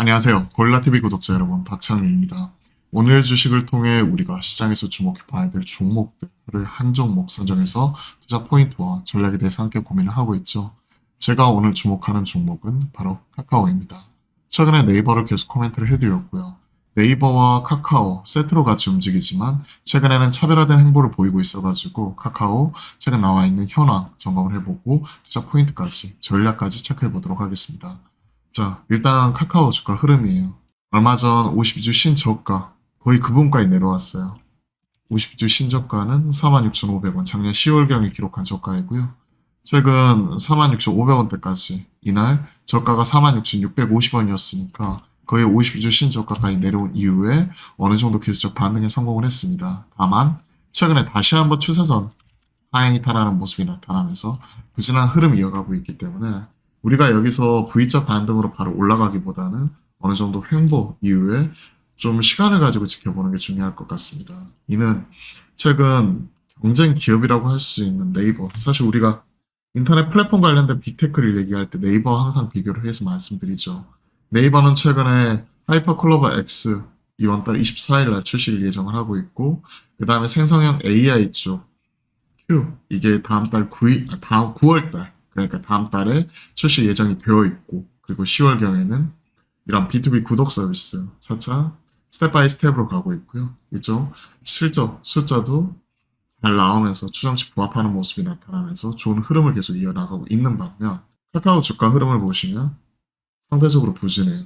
안녕하세요. 고릴라TV 구독자 여러분, 박창윤입니다. 오늘 주식을 통해 우리가 시장에서 주목해 봐야 될 종목들을 한 종목 선정해서 투자 포인트와 전략에 대해서 함께 고민을 하고 있죠. 제가 오늘 주목하는 종목은 바로 카카오입니다. 최근에 네이버를 계속 코멘트를 해드렸고요. 네이버와 카카오 세트로 같이 움직이지만 최근에는 차별화된 행보를 보이고 있어가지고 카카오 최근 나와 있는 현황 점검을 해보고 투자 포인트까지 전략까지 체크해 보도록 하겠습니다. 자, 일단 카카오 주가 흐름이에요. 얼마 전 52주 신저가 거의 그 부분까지 내려왔어요. 52주 신저가는 46,500원, 작년 10월경에 기록한 저가이고요. 최근 46,500원대까지 이날 저가가 46,650원이었으니까 거의 52주 신저가까지 내려온 이후에 어느 정도 기술적 반등에 성공을 했습니다. 다만 최근에 다시 한번 추세선 하향이 탈하는 모습이 나타나면서 부진한 흐름이 이어가고 있기 때문에 우리가 여기서 V자 반등으로 바로 올라가기보다는 어느 정도 횡보 이후에 좀 시간을 가지고 지켜보는 게 중요할 것 같습니다. 이는 최근 경쟁 기업이라고 할 수 있는 네이버. 사실 우리가 인터넷 플랫폼 관련된 빅테크를 얘기할 때 네이버와 항상 비교를 해서 말씀드리죠. 네이버는 최근에 하이퍼클로버 X 이번 달 24일 날 출시를 예정을 하고 있고, 그 다음에 생성형 AI 쪽 Q 이게 다음 달 9일, 아, 다음 9월 달 그러니까 다음 달에 출시 예정이 되어 있고 그리고 10월경에는 이런 B2B 구독 서비스 차차 스텝 바이 스텝으로 가고 있고요. 이쪽 실적 숫자도 잘 나오면서 추정치 부합하는 모습이 나타나면서 좋은 흐름을 계속 이어나가고 있는 반면 카카오 주가 흐름을 보시면 상대적으로 부진해요.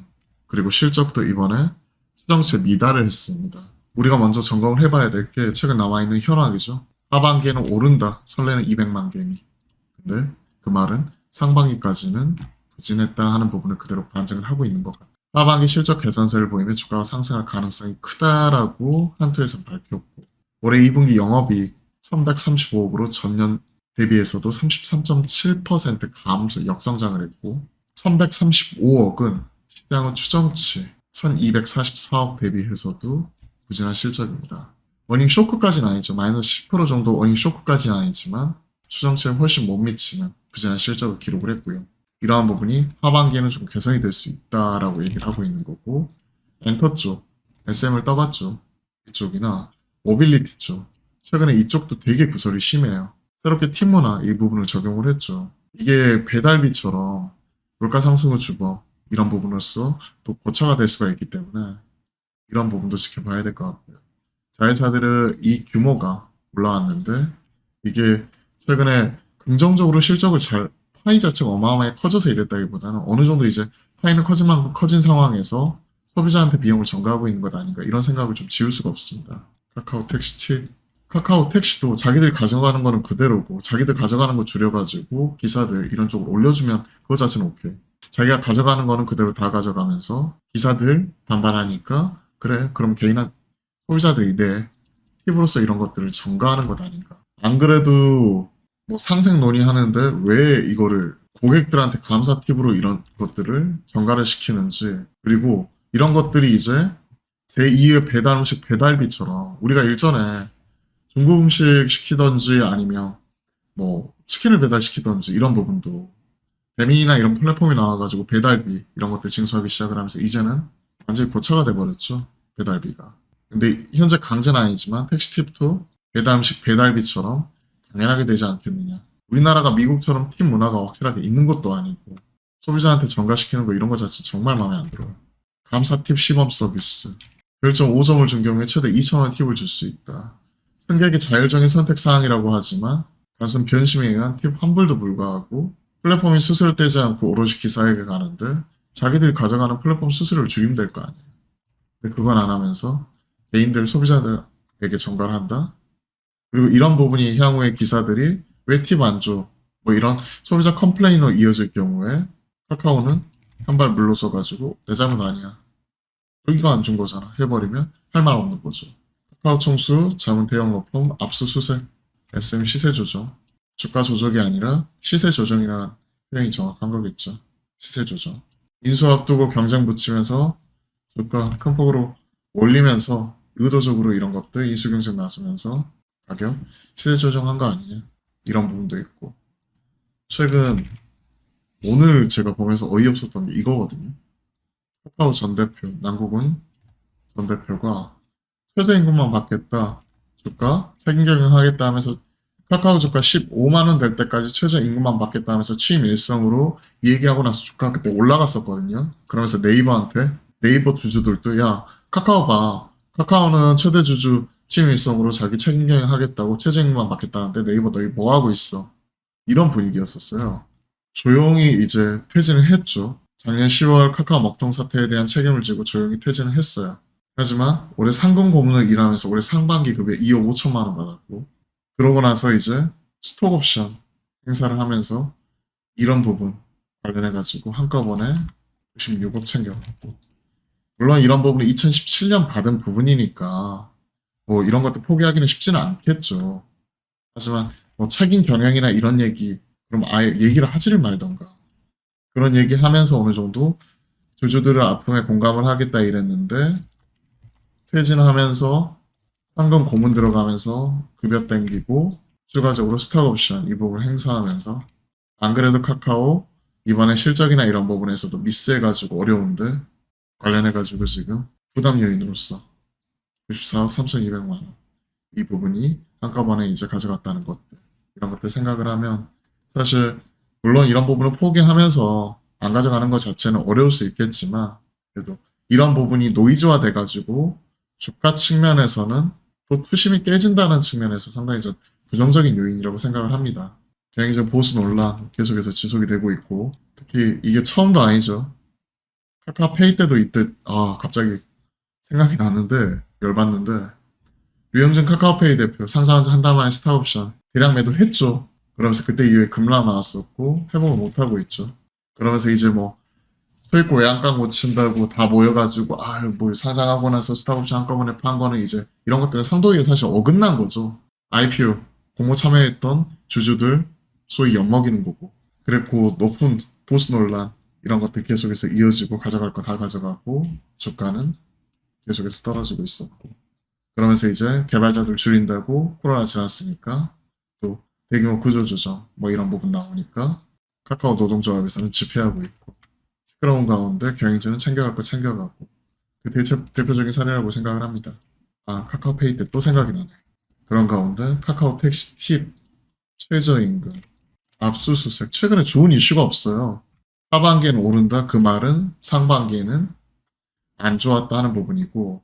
그리고 실적도 이번에 추정치에 미달을 했습니다. 우리가 먼저 점검을 해봐야 될 게 최근 나와 있는 현황이죠. 하반기에는 오른다. 설레는 200만 개미. 근데 그 말은 상반기까지는 부진했다 하는 부분을 그대로 반증을 하고 있는 것 같아요. 하반기 실적 개선세를 보이면 주가가 상승할 가능성이 크다라고 한투에서 밝혔고 올해 2분기 영업이익 335억으로 전년 대비해서도 33.7% 감소 역성장을 했고 335억은 시장은 추정치 1244억 대비해서도 부진한 실적입니다. 어닝 쇼크까지는 아니죠. 마이너스 10% 정도 어닝 쇼크까지는 아니지만 추정치에 훨씬 못 미치는 부진한 실적을 기록을 했고요. 이러한 부분이 하반기에는 좀 개선이 될 수 있다라고 얘기를 하고 있는 거고 엔터 쪽, SM을 떠갔죠. 이쪽이나 모빌리티 쪽 최근에 이쪽도 되게 구설이 심해요. 새롭게 팀 문화 이 부분을 적용을 했죠. 이게 배달비처럼 물가 상승 후 주법 이런 부분으로서 또 고차가 될 수가 있기 때문에 이런 부분도 지켜봐야 될 것 같고요. 자회사들의 이 규모가 올라왔는데 이게 최근에 긍정적으로 실적을 잘 파이 자체가 어마어마하게 커져서 이랬다기보다는 어느 정도 이제 파이는 커진 만큼 커진 상황에서 소비자한테 비용을 전가하고 있는 것 아닌가 이런 생각을 좀 지울 수가 없습니다. 카카오 택시 카카오 택시도 자기들이 가져가는 거는 그대로고 자기들 가져가는 거 줄여가지고 기사들 이런 쪽으로 올려주면 그거 자체는 오케이. 자기가 가져가는 거는 그대로 다 가져가면서 기사들 반발하니까 그래 그럼 개인한 소비자들이 내 팁으로서 이런 것들을 전가하는 것 아닌가. 안 그래도 뭐 상생 논의하는데 왜 이거를 고객들한테 감사 팁으로 이런 것들을 전가를 시키는지 그리고 이런 것들이 이제 제2의 배달 음식 배달비처럼 우리가 일전에 중국 음식 시키던지 아니면 뭐 치킨을 배달시키던지 이런 부분도 배민이나 이런 플랫폼이 나와가지고 배달비 이런 것들 징수하기 시작을 하면서 이제는 완전히 고차가 돼버렸죠 배달비가. 근데 현재 강제는 아니지만 택시팁도 배달 음식 배달비처럼 당연하게 되지 않겠느냐. 우리나라가 미국처럼 팀 문화가 확실하게 있는 것도 아니고 소비자한테 전가시키는 거 이런 거 자체 정말 마음에 안 들어요. 감사 팁 시범 서비스. 별점 5점을 준 경우에 최대 2,000원 팁을 줄 수 있다. 승객의 자율적인 선택 사항이라고 하지만 단순 변심에 의한 팁 환불도 불가하고 플랫폼이 수수료 떼지 않고 오로지 기사에게 가는데 자기들이 가져가는 플랫폼 수수료를 줄이면 될 거 아니에요. 근데 그건 안 하면서 개인들 소비자들에게 전가를 한다? 그리고 이런 부분이 향후에 기사들이 왜 팁 안 줘? 뭐 이런 소비자 컴플레인으로 이어질 경우에 카카오는 한 발 물러서 가지고 내 잘못 아니야. 여기가 안 준 거잖아. 해버리면 할 말 없는 거죠. 카카오 총수, 자문 대형 로펌, 압수수색, SM 시세 조정. 주가 조정이 아니라 시세 조정이라는 표현이 정확한 거겠죠. 시세 조정. 인수 앞두고 경쟁 붙이면서 주가 큰 폭으로 올리면서 의도적으로 이런 것들 인수 경쟁 나서면서 가격 시세 조정한 거 아니냐 이런 부분도 있고 최근 오늘 제가 보면서 어이없었던 게 이거거든요 카카오 전 대표, 남국은 전 대표가 최저임금만 받겠다. 주가 책임 경영하겠다 하면서 카카오 주가 15만 원 될 때까지 최저임금만 받겠다 하면서 취임 일성으로 얘기하고 나서 주가 그때 올라갔었거든요. 그러면서 네이버한테 네이버 주주들도 야 카카오 봐. 카카오는 최대 주주 취임 일성으로 자기 책임 경영하겠다고 최저임금만 받겠다는데 네이버 너희 뭐 하고 있어? 이런 분위기였었어요. 조용히 이제 퇴진을 했죠. 작년 10월 카카오 먹통 사태에 대한 책임을 지고 조용히 퇴진을 했어요. 하지만 올해 상금 고문을 일하면서 올해 상반기 급여 2억 5천만 원 받았고 그러고 나서 이제 스톡 옵션 행사를 하면서 이런 부분 관련해 가지고 한꺼번에 96억 챙겨갔고 물론 이런 부분이 2017년 받은 부분이니까 뭐 이런 것도 포기하기는 쉽지는 않겠죠. 하지만 뭐 책임 경영이나 이런 얘기 그럼 아예 얘기를 하지를 말던가 그런 얘기 하면서 어느 정도 주주들의 아픔에 공감을 하겠다 이랬는데 퇴진하면서 상금 고문 들어가면서 급여 땡기고 추가적으로 스탁 옵션 이 부분을 행사하면서 안 그래도 카카오 이번에 실적이나 이런 부분에서도 미스해가지고 어려운데 관련해가지고 지금 부담 요인으로서 94억 3,200만 원 이 부분이 한꺼번에 이제 가져갔다는 것들 이런 것들 생각을 하면 사실 물론 이런 부분을 포기하면서 안 가져가는 것 자체는 어려울 수 있겠지만 그래도 이런 부분이 노이즈화 돼가지고 주가 측면에서는 또 투심이 깨진다는 측면에서 상당히 좀 부정적인 요인이라고 생각을 합니다. 굉장히 보수 논란 계속해서 지속이 되고 있고 특히 이게 처음도 아니죠. 카카오페이 때도 이때 아 갑자기 생각이 나는데 열받는데 류영준 카카오페이 대표 상장한 지 한 달 만에 스타옵션 대량 매도했죠. 그러면서 그때 이후에 급락 나왔었고 회복을 못하고 있죠. 그러면서 이제 뭐 소액고 외양간 못 친다고 다 모여가지고 아뭐 상장하고 나서 스타옵션 한꺼번에 판 거는 이제 이런 것들은 상도에 사실 어긋난 거죠. IPO 공모 참여했던 주주들 소위 엿먹이는 거고 그랬고 높은 보수 논란 이런 것들 계속해서 이어지고 가져갈 거 다 가져가고 주가는 계속해서 떨어지고 있었고 그러면서 이제 개발자들 줄인다고 코로나 지났으니까 또 대규모 구조조정 뭐 이런 부분 나오니까 카카오 노동조합에서는 집회하고 있고 시끄러운 가운데 경영진은 챙겨갈 거 챙겨가고 그 대체, 대표적인 사례라고 생각을 합니다. 아 카카오페이 때 또 생각이 나네. 그런 가운데 카카오 택시 팁 최저임금 압수수색 최근에 좋은 이슈가 없어요. 하반기에는 오른다 그 말은 상반기에는 안 좋았다 하는 부분이고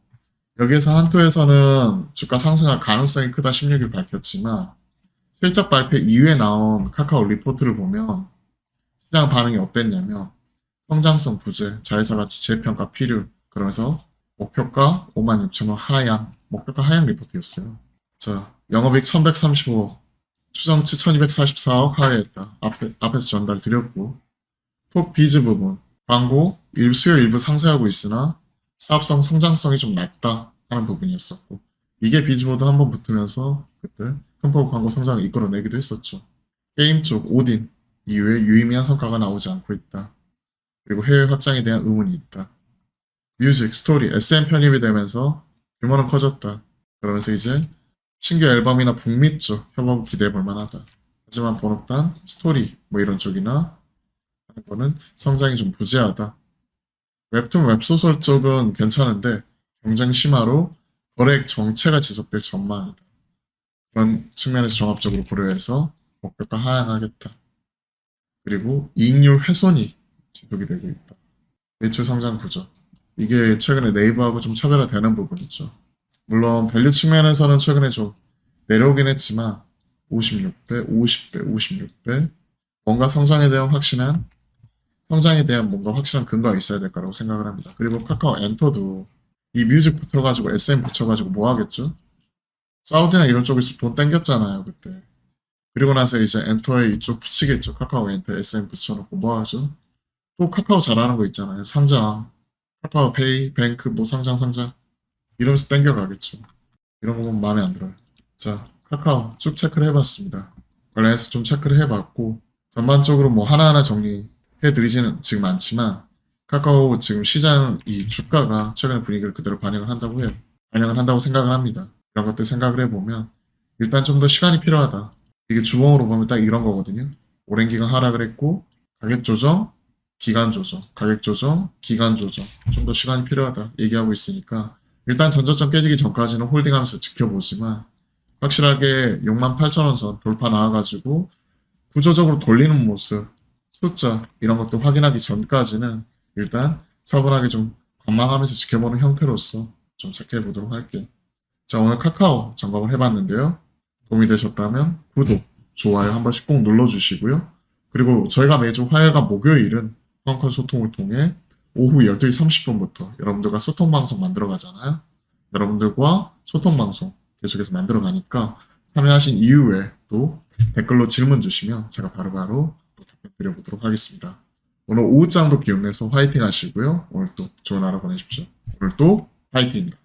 여기에서 한토에서는 주가 상승할 가능성이 크다 16일 밝혔지만 실적 발표 이후에 나온 카카오 리포트를 보면 시장 반응이 어땠냐면 성장성 부재, 자회사 가치 재평가 필요 그러면서 목표가 56,000원 하향, 목표가 하향 리포트였어요. 자, 영업이익 1135억, 추정치 1244억 하회했다. 앞에, 앞에서 전달 드렸고 톱 비즈 부분, 광고 일 수요 일부 상쇄하고 있으나 사업성 성장성이 좀 낮다 하는 부분이었었고 이게 비즈보드 한 번 붙으면서 그때 흠퍼 광고 성장을 이끌어내기도 했었죠. 게임 쪽 오딘 이후에 유의미한 성과가 나오지 않고 있다. 그리고 해외 확장에 대한 의문이 있다. 뮤직, 스토리, SM 편입이 되면서 규모는 커졌다. 그러면서 이제 신규 앨범이나 북미 쪽 협업 기대해 볼 만하다. 하지만 번호단, 스토리 뭐 이런 쪽이나 하는 거는 성장이 좀 부재하다. 웹툰 웹소설 쪽은 괜찮은데 경쟁 심화로 거래액 정체가 지속될 전망이다. 그런 측면에서 종합적으로 고려해서 목표가 하향하겠다. 그리고 이익률 훼손이 지속이 되고 있다. 매출 성장 구조. 이게 최근에 네이버하고 좀 차별화되는 부분이죠. 물론 밸류 측면에서는 최근에 좀 내려오긴 했지만 56배, 50배, 56배 뭔가 성장에 대한 확신한 성장에 대한 뭔가 확실한 근거가 있어야 될 거라고 생각을 합니다. 그리고 카카오 엔터도 이 뮤직 붙어가지고 SM 붙여가지고 뭐 하겠죠? 사우디나 이런 쪽에서 돈 땡겼잖아요, 그때. 그리고 나서 이제 엔터에 이쪽 붙이겠죠. 카카오 엔터 SM 붙여놓고 뭐 하죠? 또 카카오 잘하는 거 있잖아요. 상장, 카카오페이, 뱅크, 뭐 상장, 상장. 이러면서 땡겨가겠죠. 이런 건 마음에 안 들어요. 자, 카카오 쭉 체크를 해봤습니다. 관련해서 좀 체크를 해봤고, 전반적으로 뭐 하나하나 정리 해드리지는 지금 않지만, 카카오 지금 시장 이 주가가 최근의 분위기를 그대로 반영을 한다고 해요. 반영을 한다고 생각을 합니다. 이런 것들 생각을 해보면 일단 좀 더 시간이 필요하다. 이게 주봉으로 보면 딱 이런 거거든요. 오랜 기간 하락을 했고 가격 조정 기간 조정, 가격 조정, 기간 조정 좀 더 시간이 필요하다 얘기하고 있으니까 일단 전저점 깨지기 전까지는 홀딩하면서 지켜보지만 확실하게 68,000원 선 돌파 나와가지고 구조적으로 돌리는 모습, 숫자 이런 것도 확인하기 전까지는 일단 차분하게 좀 관망하면서 지켜보는 형태로서 좀 체크해 보도록 할게요. 자 오늘 카카오 점검을 해봤는데요. 도움이 되셨다면 구독, 좋아요 한 번씩 꼭 눌러주시고요. 그리고 저희가 매주 화요일과 목요일은 펑컨 소통을 통해 오후 12시 30분부터 여러분들과 소통 방송 만들어 가잖아요. 여러분들과 소통 방송 계속해서 만들어 가니까 참여하신 이후에 또 댓글로 질문 주시면 제가 바로바로 또 답변 드려 보도록 하겠습니다. 오늘 오후장도 기운내서 화이팅 하시고요. 오늘 또 좋은 하루 보내십시오. 오늘 또 화이팅입니다.